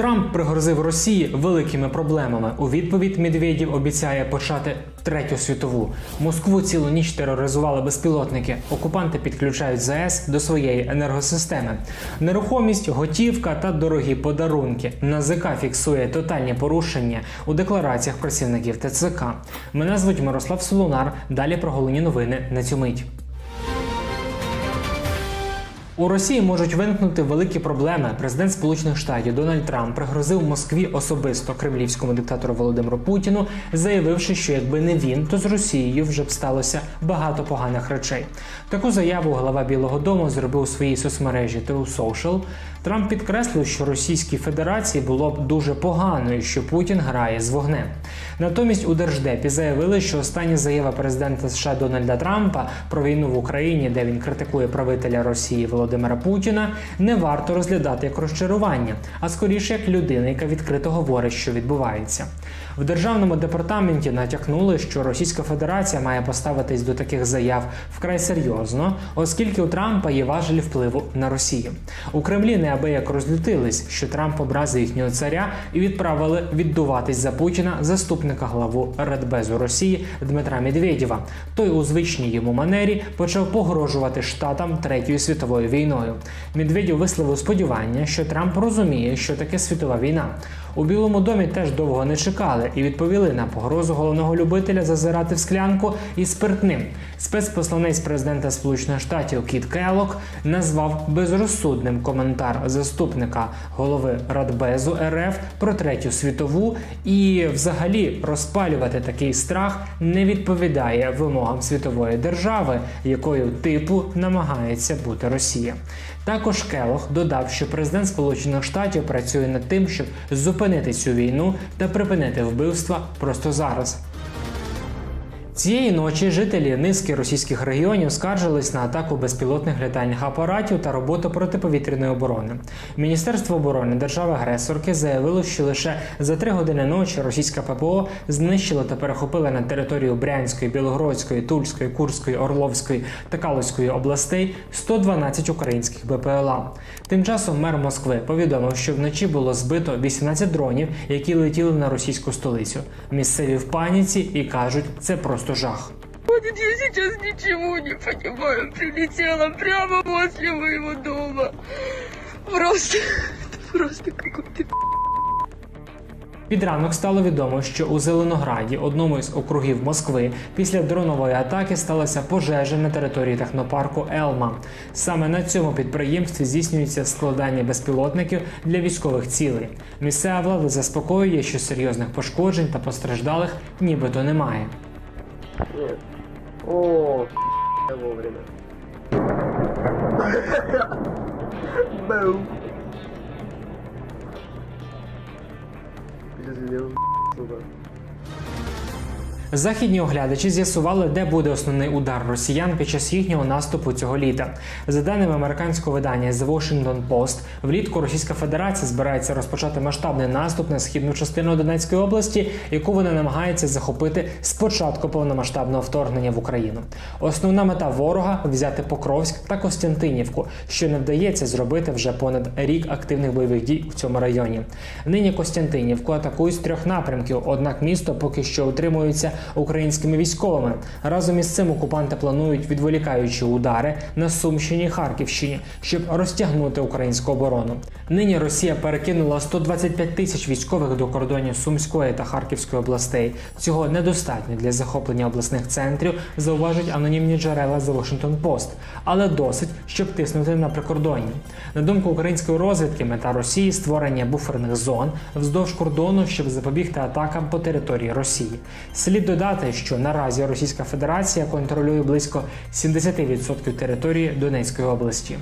Трамп пригрозив Росії великими проблемами. У відповідь Медведєв обіцяє почати третю світову. Москву цілу ніч тероризували безпілотники. Окупанти підключають ЗАЕС до своєї енергосистеми. Нерухомість, готівка та дорогі подарунки. НАЗК фіксує тотальні порушення у деклараціях працівників ТЦК. Мене звуть Мирослав Солонар. Далі про головні новини на цю мить. У Росії можуть виникнути великі проблеми. Президент Сполучених Штатів Дональд Трамп пригрозив Москві особисто кремлівському диктатору Володимиру Путіну, заявивши, що якби не він, то з Росією вже б сталося багато поганих речей. Таку заяву глава Білого Дому зробив у своїй соцмережі True Social. Трамп підкреслив, що Російській Федерації було б дуже погано, що Путін грає з вогнем. Натомість у Держдепі заявили, що остання заява президента США Дональда Трампа про війну в Україні, де він критикує правителя Росії Володимира Путіна, не варто розглядати як розчарування, а скоріше як людина, яка відкрито говорить, що відбувається. В державному департаменті натякнули, що Російська Федерація має поставитись до таких заяв вкрай серйозно, оскільки у Трампа є важелі впливу на Росію. У Кремлі неабияк розлютились, що Трамп образив їхнього царя і відправили віддуватись за Путіна заступника главу Радбезу Росії Дмитра Медведєва. Той у звичній йому манері почав погрожувати штатам третьою світовою війною. Медведєв висловив сподівання, що Трамп розуміє, що таке світова війна. У Білому домі теж довго не чекали і відповіли на погрозу головного любителя зазирати в склянку із спиртним. Спецпосланець президента Сполучених Штатів Кіт Келлок назвав безрозсудним коментар заступника голови Радбезу РФ про третю світову і, взагалі, розпалювати такий страх не відповідає вимогам світової держави, якою типу намагається бути Росія. Також Келох додав, що президент Сполучених Штатів працює над тим, щоб зупинити цю війну та припинити вбивства просто зараз. Цієї ночі жителі низки російських регіонів скаржились на атаку безпілотних літальних апаратів та роботу протиповітряної оборони. Міністерство оборони держави-агресорки заявило, що лише за три години ночі російська ППО знищила та перехопила на територію Брянської, Білогородської, Тульської, Курської, Орловської та Калузької областей 112 українських БПЛА. Тим часом мер Москви повідомив, що вночі було збито 18 дронів, які летіли на російську столицю. Місцеві в паніці і кажуть, це просто жах. Вот я сейчас ничего не понимаю. Прилетела прямо возле моего дома. Просто, просто какой-то Під ранок стало відомо, що у Зеленограді, одному із округів Москви, після дронової атаки сталася пожежа на території технопарку Елма. Саме на цьому підприємстві здійснюється складання безпілотників для військових цілей. Місцева влада заспокоює, що серйозних пошкоджень та постраждалих нібито немає. Нет. О, я вовремя. Бэу. Пиздец, сука. Західні оглядачі з'ясували, де буде основний удар росіян під час їхнього наступу цього літа. За даними американського видання The Washington Post, влітку Російська Федерація збирається розпочати масштабний наступ на східну частину Донецької області, яку вони намагаються захопити з початку повномасштабного вторгнення в Україну. Основна мета ворога взяти Покровськ та Костянтинівку, що не вдається зробити вже понад рік активних бойових дій у цьому районі. Нині Костянтинівку атакують з трьох напрямків, однак місто поки що утримується українськими військовими. Разом із цим окупанти планують відволікаючі удари на Сумщині і Харківщині, щоб розтягнути українську оборону. Нині Росія перекинула 125 тисяч військових до кордонів Сумської та Харківської областей. Цього недостатньо для захоплення обласних центрів, зауважують анонімні джерела The Washington Post, але досить, щоб тиснути на прикордонні. На думку української розвідки, мета Росії створення буферних зон вздовж кордону, щоб запобігти атакам по території Росії. Слід додати, що наразі Російська Федерація контролює близько 70% території Донецької області.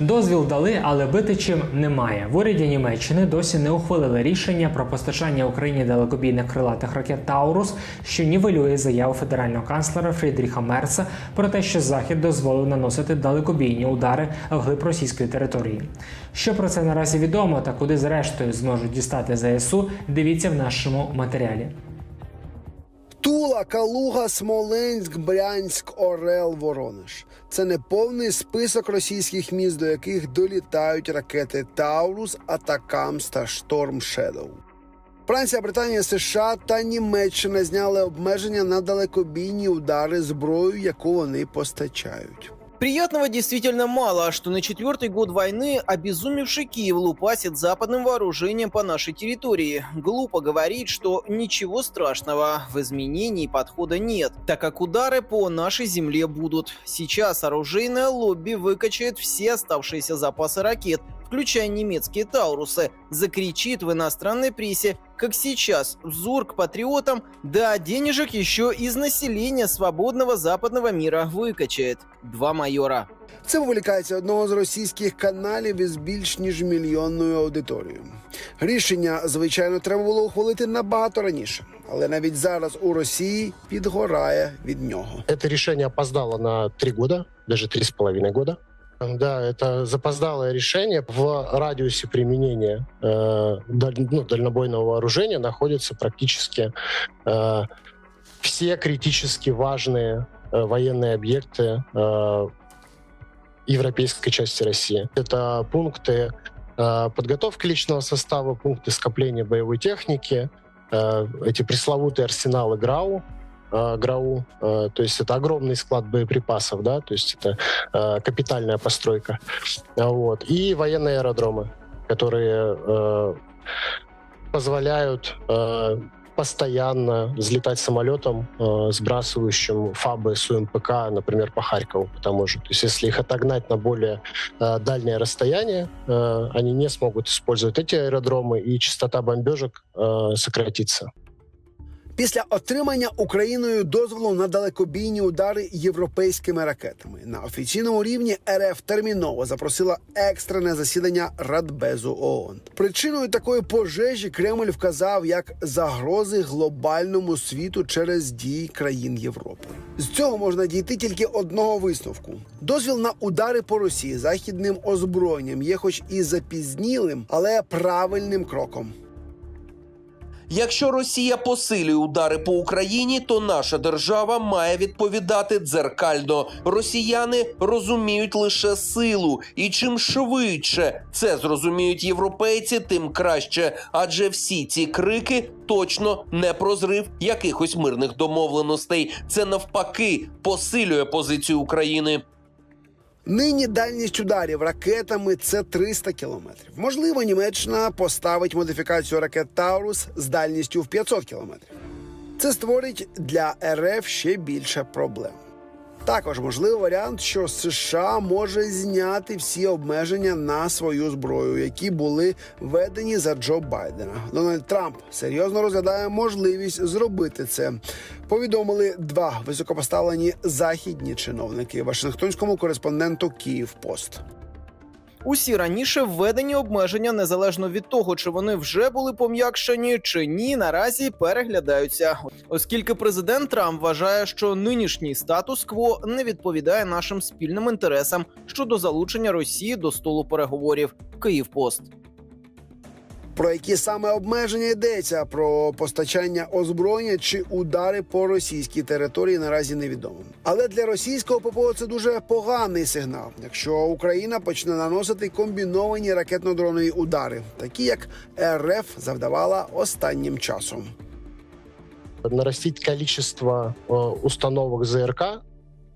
Дозвіл дали, але бити чим немає. В уряді Німеччини досі не ухвалили рішення про постачання Україні далекобійних крилатих ракет Таурус, що нівелює заяву федерального канцлера Фрідріха Мерца про те, що Захід дозволив наносити далекобійні удари вглиб російської території. Що про це наразі відомо та куди зрештою зможуть дістати ЗСУ, дивіться в нашому матеріалі. Тула Калуга, Смоленськ, Брянськ, Орел, Воронеж. Це не повний список російських міст, до яких долітають ракети Таурус, Атакамс та Шторм Шедоу. Франція, Британія, США та Німеччина зняли обмеження на далекобійні удари зброю, яку вони постачають. Приятного действительно мало, что на четвертый год войны обезумевший Киев лупасит западным вооружением по нашей территории. Глупо говорить, что ничего страшного в изменении подхода нет, так как удары по нашей земле будут. Сейчас оружейное лобби выкачает все оставшиеся запасы ракет, включая немецкие «Таурусы», закричит в иностранной прессе, как сейчас, взор к патриотам, да денежек еще из населения свободного западного мира выкачает. Два майора. Це виволікається одного з російських каналів із більш ніж мільйонною аудиторією. Рішення, звичайно, треба було ухвалити набагато раніше, але навіть зараз у Росії підгорає від нього. Это решение опоздало на три года, даже три с половиной года. Да, это запоздалое решение. В радиусе применения э, даль- ну, дальнобойного вооружения находятся практически э, все критически важные э, военные объекты э, европейской части России. Это пункты э, подготовки личного состава, пункты скопления боевой техники, э, эти пресловутые арсеналы ГРАУ, э, ГРАУ, э, то есть это огромный склад боеприпасов, да, то есть это э, капитальная постройка, вот, и военные аэродромы, которые позволяют постоянно взлетать самолетом, сбрасывающим фабы с УМПК, например, по Харькову, по тому же. То есть если их отогнать на более э, дальнее расстояние, они не смогут использовать эти аэродромы, и частота бомбежек сократится. Після отримання Україною дозволу на далекобійні удари європейськими ракетами на офіційному рівні РФ терміново запросила екстрене засідання Радбезу ООН. Причиною такої пожежі Кремль вказав як загрози глобальному світу через дії країн Європи. З цього можна дійти тільки одного висновку: дозвіл на удари по Росії західним озброєнням є, хоч і запізнілим, але правильним кроком. Якщо Росія посилює удари по Україні, то наша держава має відповідати дзеркально. Росіяни розуміють лише силу, і чим швидше це зрозуміють європейці, тим краще. Адже всі ці крики точно не про зрив якихось мирних домовленостей. Це навпаки посилює позицію України. Нині дальність ударів ракетами це 300 кілометрів. Можливо, Німеччина поставить модифікацію ракет Таурус з дальністю в 500 кілометрів. Це створить для РФ ще більше проблем. Також можливий варіант, що США може зняти всі обмеження на свою зброю, які були введені за Джо Байдена. Дональд Трамп серйозно розглядає можливість зробити це. Повідомили два високопоставлені західні чиновники Вашингтонському кореспонденту Київ Пост. Усі раніше введені обмеження, незалежно від того, чи вони вже були пом'якшені чи ні, наразі переглядаються, оскільки президент Трамп вважає, що нинішній статус-кво не відповідає нашим спільним інтересам щодо залучення Росії до столу переговорів. Київпост. Про які саме обмеження йдеться про постачання озброєння чи удари по російській території наразі невідомо. Але для російського ППО це дуже поганий сигнал, якщо Україна почне наносити комбіновані ракетно-дронові удари, такі як РФ завдавала останнім часом. нарастить количество э, установок ЗРК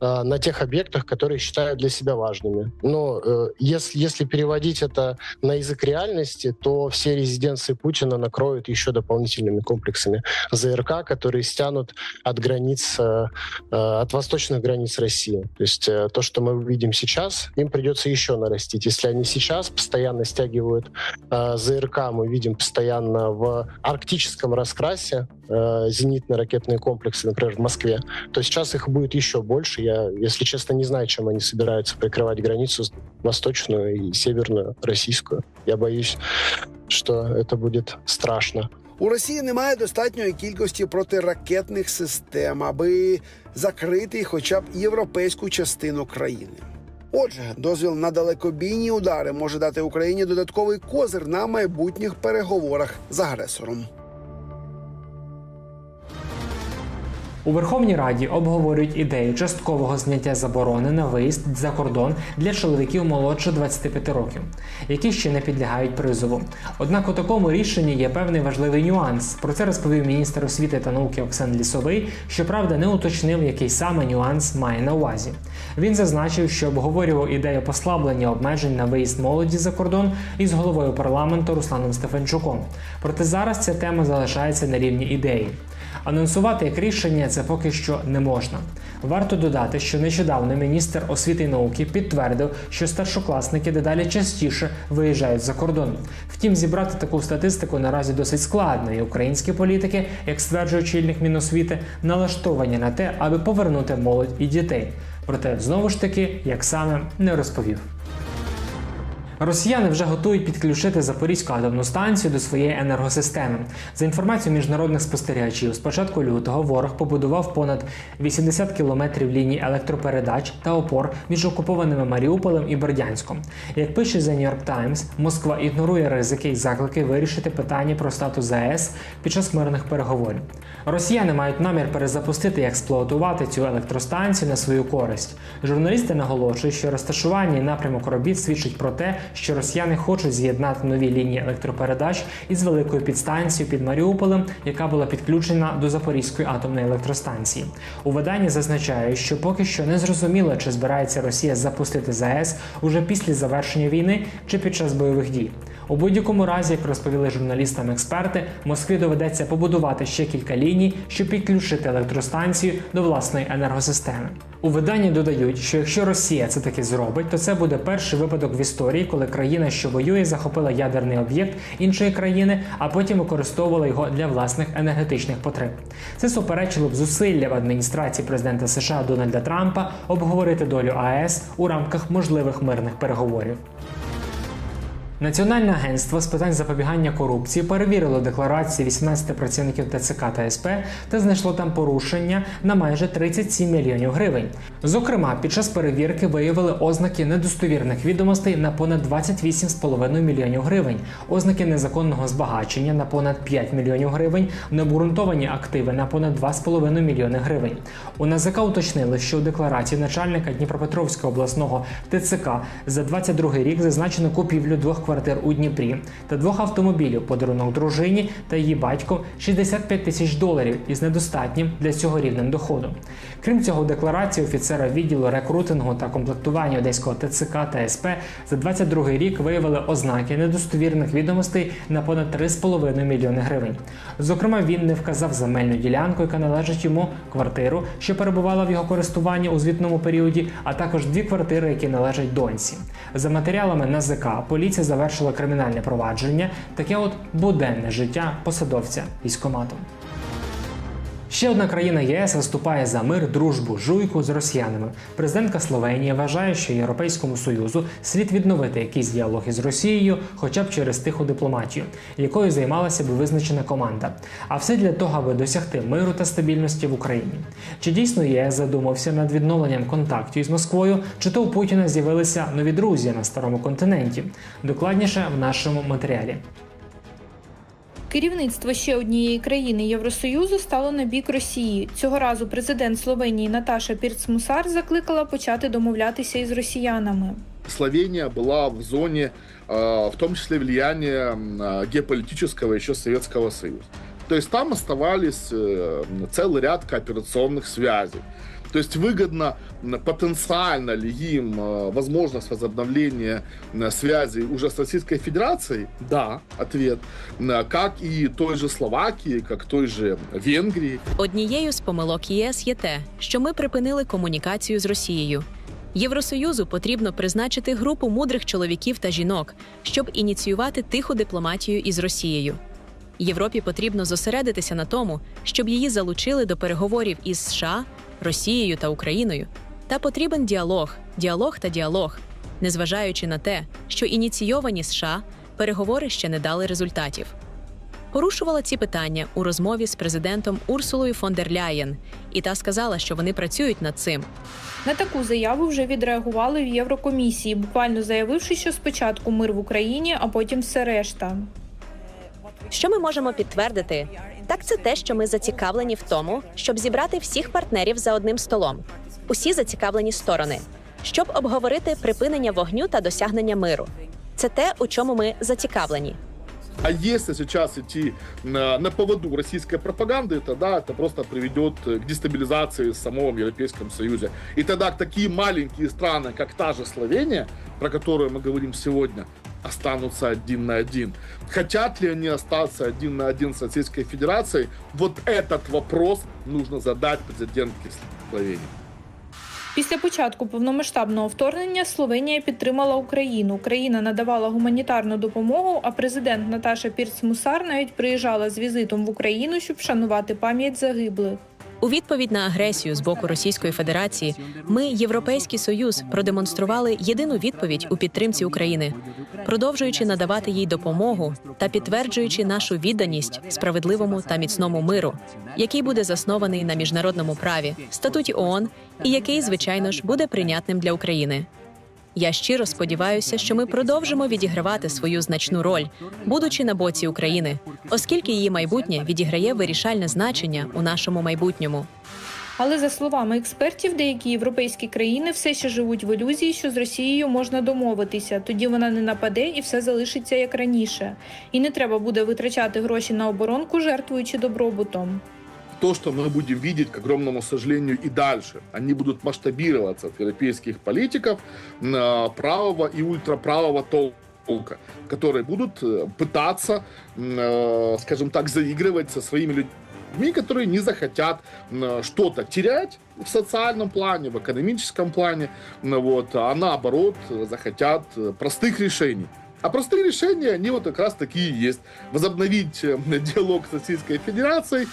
э, на тех объектах, которые считают для себя важными. Но э, если, если переводить это на язык реальности, то все резиденции Путина накроют еще дополнительными комплексами ЗРК, которые стянут от границ, э, э, от восточных границ России. То есть э, то, что мы видим сейчас, им придется еще нарастить. Если они сейчас постоянно стягивают э, ЗРК, мы видим постоянно в арктическом раскрасе э, зенитно-ракетные комплексы, например, в Москве, то сейчас их будет еще больше. Я, если честно, не знаю, чем они собираются прикрывать границу с- восточную и северную российскую. Я боюсь, что это будет страшно. У Росії немає достатньої кількості протиракетних систем, аби закрити хоча б європейську частину країни. Отже, дозвіл на далекобійні удари може дати Україні додатковий козир на майбутніх переговорах з агресором. У Верховній Раді обговорюють ідею часткового зняття заборони на виїзд за кордон для чоловіків молодше 25 років, які ще не підлягають призову. Однак у такому рішенні є певний важливий нюанс. Про це розповів міністр освіти та науки Оксан Лісовий, щоправда, не уточнив, який саме нюанс має на увазі. Він зазначив, що обговорював ідею послаблення обмежень на виїзд молоді за кордон із головою парламенту Русланом Стефанчуком. Проте зараз ця тема залишається на рівні ідеї. Анонсувати як рішення це поки що не можна. Варто додати, що нещодавно міністр освіти і науки підтвердив, що старшокласники дедалі частіше виїжджають за кордон. Втім, зібрати таку статистику наразі досить складно, і українські політики, як стверджує очільник Міносвіти, налаштовані на те, аби повернути молодь і дітей. Проте знову ж таки, як саме не розповів. Росіяни вже готують підключити Запорізьку атомну станцію до своєї енергосистеми. За інформацією міжнародних спостерігачів, з початку лютого ворог побудував понад 80 кілометрів ліній електропередач та опор між окупованими Маріуполем і Бердянськом. Як пише The New York Times, Москва ігнорує ризики і заклики вирішити питання про статус ЗАЕС під час мирних переговорів. Росіяни мають намір перезапустити і експлуатувати цю електростанцію на свою користь. Журналісти наголошують, що розташування і напрямок робіт свідчить про те, що росіяни хочуть з'єднати нові лінії електропередач із великою підстанцією під Маріуполем, яка була підключена до Запорізької атомної електростанції. У виданні зазначає, що поки що не зрозуміло, чи збирається Росія запустити ЗАЕС уже після завершення війни чи під час бойових дій. У будь-якому разі, як розповіли журналістам експерти, Москві доведеться побудувати ще кілька ліній, щоб підключити електростанцію до власної енергосистеми. У виданні додають, що якщо Росія це таки зробить, то це буде перший випадок в історії, коли країна, що воює, захопила ядерний об'єкт іншої країни, а потім використовувала його для власних енергетичних потреб. Це суперечило б зусиллям адміністрації президента США Дональда Трампа обговорити долю АЕС у рамках можливих мирних переговорів. Національне агентство з питань запобігання корупції перевірило декларації 18 працівників ТЦК та СП та знайшло там порушення на майже 37 мільйонів гривень. Зокрема, під час перевірки виявили ознаки недостовірних відомостей на понад 28,5 мільйонів гривень, ознаки незаконного збагачення на понад 5 мільйонів гривень, необґрунтовані активи на понад 2,5 мільйони гривень. У НАЗК уточнили, що у декларації начальника Дніпропетровського обласного ТЦК за 22 рік зазначено купівлю двох квартир у Дніпрі та двох автомобілів, подарунок дружині та її батько 65 тисяч доларів із недостатнім для цього рівнем доходу. Крім цього, декларації офіцера відділу рекрутингу та комплектування Одеського ТЦК та СП за 22 рік виявили ознаки недостовірних відомостей на понад 3,5 мільйони гривень. Зокрема, він не вказав земельну ділянку, яка належить йому, квартиру, що перебувала в його користуванні у звітному періоді, а також дві квартири, які належать доньці. За матеріалами НАЗК поліція завершила кримінальне провадження, таке от буденне життя посадовця військоматом. Ще одна країна ЄС виступає за мир, дружбу, жуйку з росіянами. Президентка Словенії вважає, що Європейському Союзу слід відновити якийсь діалог із Росією, хоча б через тиху дипломатію, якою займалася би визначена команда. А все для того, аби досягти миру та стабільності в Україні. Чи дійсно ЄС задумався над відновленням контактів із Москвою, чи то у Путіна з'явилися нові друзі на старому континенті? Докладніше в нашому матеріалі. Керівництво ще однієї країни Євросоюзу стало на бік Росії. Цього разу президент Словенії Наташа Пірцмусар закликала почати домовлятися із росіянами. Словения была в зоне, э, в том числе влияния м, э, геополитического еще Советского Союза. То есть там оставались э, целый ряд кооперационных связей. То есть выгодно потенциально ли им э, возможность возобновления м, связей уже с Российской Федерацией? Да, ответ. Как и той же Словакии, как той же Венгрии. Однією з помилок ЄС є те, що ми припинили комунікацію з Росією. Євросоюзу потрібно призначити групу мудрих чоловіків та жінок, щоб ініціювати тиху дипломатію із Росією. Європі потрібно зосередитися на тому, щоб її залучили до переговорів із США, Росією та Україною. Та потрібен діалог, діалог та діалог, незважаючи на те, що ініційовані США переговори ще не дали результатів порушувала ці питання у розмові з президентом Урсулою фон дер Ляєн, і та сказала, що вони працюють над цим. На таку заяву вже відреагували в Єврокомісії, буквально заявивши, що спочатку мир в Україні, а потім все решта. Що ми можемо підтвердити? Так, це те, що ми зацікавлені в тому, щоб зібрати всіх партнерів за одним столом, усі зацікавлені сторони, щоб обговорити припинення вогню та досягнення миру. Це те, у чому ми зацікавлені. А если сейчас идти на, на поводу российской пропаганды, тогда это просто приведет к дестабилизации в самом Европейском Союзе. И тогда такие маленькие страны, как та же Словения, про которую мы говорим сегодня, останутся один на один. Хотят ли они остаться один на один с Российской Федерацией? Вот этот вопрос нужно задать президентке Словении. Після початку повномасштабного вторгнення Словенія підтримала Україну. Країна надавала гуманітарну допомогу, а президент Наташа Пірц-Мусар навіть приїжджала з візитом в Україну, щоб вшанувати пам'ять загиблих. У відповідь на агресію з боку Російської Федерації ми, Європейський Союз, продемонстрували єдину відповідь у підтримці України, продовжуючи надавати їй допомогу та підтверджуючи нашу відданість справедливому та міцному миру, який буде заснований на міжнародному праві, статуті ООН і який, звичайно ж, буде прийнятним для України. Я щиро сподіваюся, що ми продовжимо відігравати свою значну роль, будучи на боці України, оскільки її майбутнє відіграє вирішальне значення у нашому майбутньому. Але за словами експертів, деякі європейські країни все ще живуть в ілюзії, що з Росією можна домовитися. Тоді вона не нападе і все залишиться як раніше. І не треба буде витрачати гроші на оборонку, жертвуючи добробутом. То, что мы будем видеть, к огромному сожалению, и дальше. Они будут масштабироваться от европейских политиков э, правого и ультраправого толка, которые будут э, пытаться, э, скажем так, заигрывать со своими людьми, которые не захотят что-то терять в социальном плане, в экономическом плане, вот, а наоборот захотят простых решений. А простые решения, они вот как раз такие есть. Возобновить диалог с Российской Федерацией,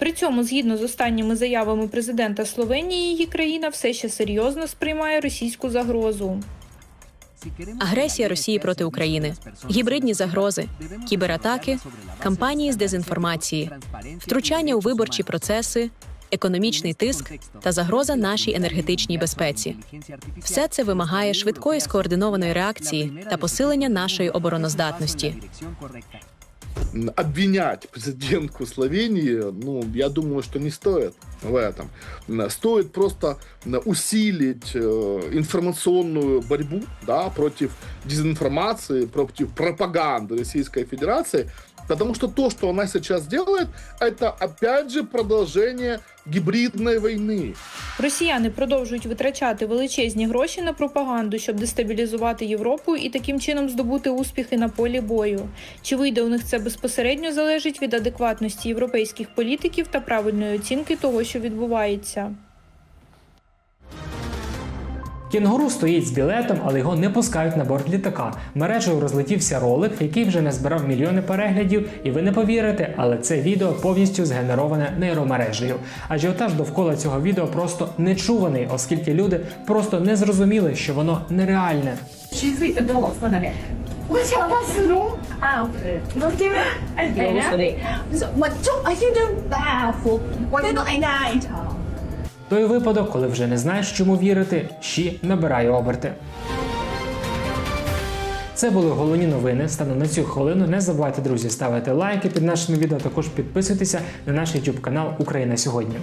При цьому, згідно з останніми заявами президента Словенії, її країна все ще серйозно сприймає російську загрозу. Агресія Росії проти України, гібридні загрози, кібератаки, кампанії з дезінформації, втручання у виборчі процеси, економічний тиск та загроза нашій енергетичній безпеці. Все це вимагає швидкої скоординованої реакції та посилення нашої обороноздатності. Обвинять президентку Словении, ну, я думаю, что не стоит в этом. Стоит просто усилить э, информационную борьбу да, против дезинформации, против пропаганды Российской Федерации, потому что то, что она сейчас делает, это опять же продолжение гибридной войны. Росіяни продовжують витрачати величезні гроші на пропаганду, щоб дестабілізувати Європу і таким чином здобути успіхи на полі бою. Чи вийде у них це безпосередньо залежить від адекватності європейських політиків та правильної оцінки того, що відбувається. Кінгуру стоїть з білетом, але його не пускають на борт літака. Мережею розлетівся ролик, який вже не збирав мільйони переглядів, і ви не повірите, але це відео повністю згенероване нейромережею. Ажіотаж довкола цього відео просто нечуваний, оскільки люди просто не зрозуміли, що воно нереальне. Той випадок, коли вже не знаєш, чому вірити, ще набирає оберти. Це були головні новини. Стану на цю хвилину. Не забувайте, друзі, ставити лайки під нашими відео. Також підписуйтеся на наш YouTube канал Україна сьогодні.